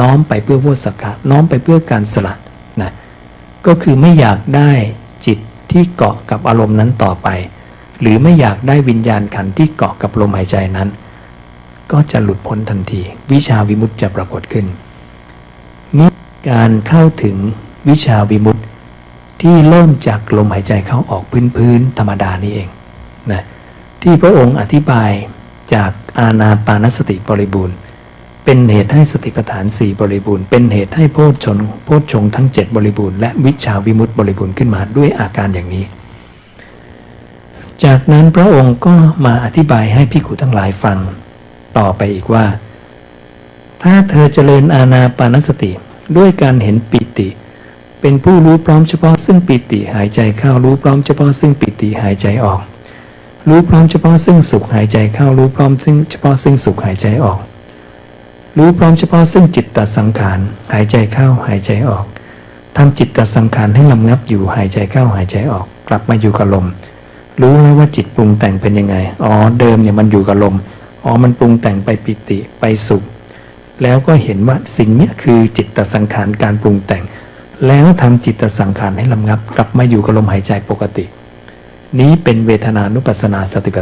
น้อมไปเพื่อโวสักกะน้อมไปเพื่อการสละนะก็คือไม่อยากได้จิตที่เกาะกับอารมณ์นั้นต่อไป หรือไม่อยากได้วิญญาณขันที่เกาะกับลมหายใจนั้น ก็จะหลุดพ้นทันที วิชาวิมุตจะปรากฏขึ้นนี่การเข้าถึงวิชาวิมุตที่เริ่มจากลมหายใจเข้าออกพื้นๆธรรมดานี่เองนะที่พระองค์อธิบายจากอาณาปานสติบริบูรณ์ เป็นเหตุให้สติปัฏฐานสี่บริบูรณ์ เป็นเหตุให้โพชฌงโพชฌงทั้งเจ็ดบริบูรณ์และวิชาวิมุตติบริบูรณ์ขึ้นมาด้วยอาการอย่างนี้ จากนั้นพระองค์ก็มาอธิบายให้พิขุทั้งหลายฟัง ต่อไปอีกว่า ถ้าเธอเจริญอาณาปานสติ ด้วยการเห็นปิติ เป็นผู้รู้พร้อมเฉพาะซึ่งปิติหายใจเข้ารู้พร้อมเฉพาะซึ่งปิติหายใจออก รู้พร้อมเฉพาะซึ่งสุขหายใจเข้ารู้พร้อมซึ่งเฉพาะซึ่งสุขหายใจออก รู้พร้อมเฉพาะซึ่งจิตตสังขาร หายใจเข้าหายใจออกทำจิตตสังขารให้ลำงับอยู่หายใจเข้าหายใจออก กลับมาอยู่กับลม รู้แล้วว่าจิตปรุงแต่งเป็นยังไง อ๋อเดิมเนี่ยมันอยู่กับลม อ๋อมันปรุงแต่งไปปิติไปสุข แล้วก็เห็นว่าสิ่งนี้คือจิตตสังขารการปรุงแต่ง แล้วทำจิตตสังขารให้ลำงับ กลับมาอยู่กับลมหายใจปกติ นี้เป็นเวทนานุปัสสนาสติปัฏ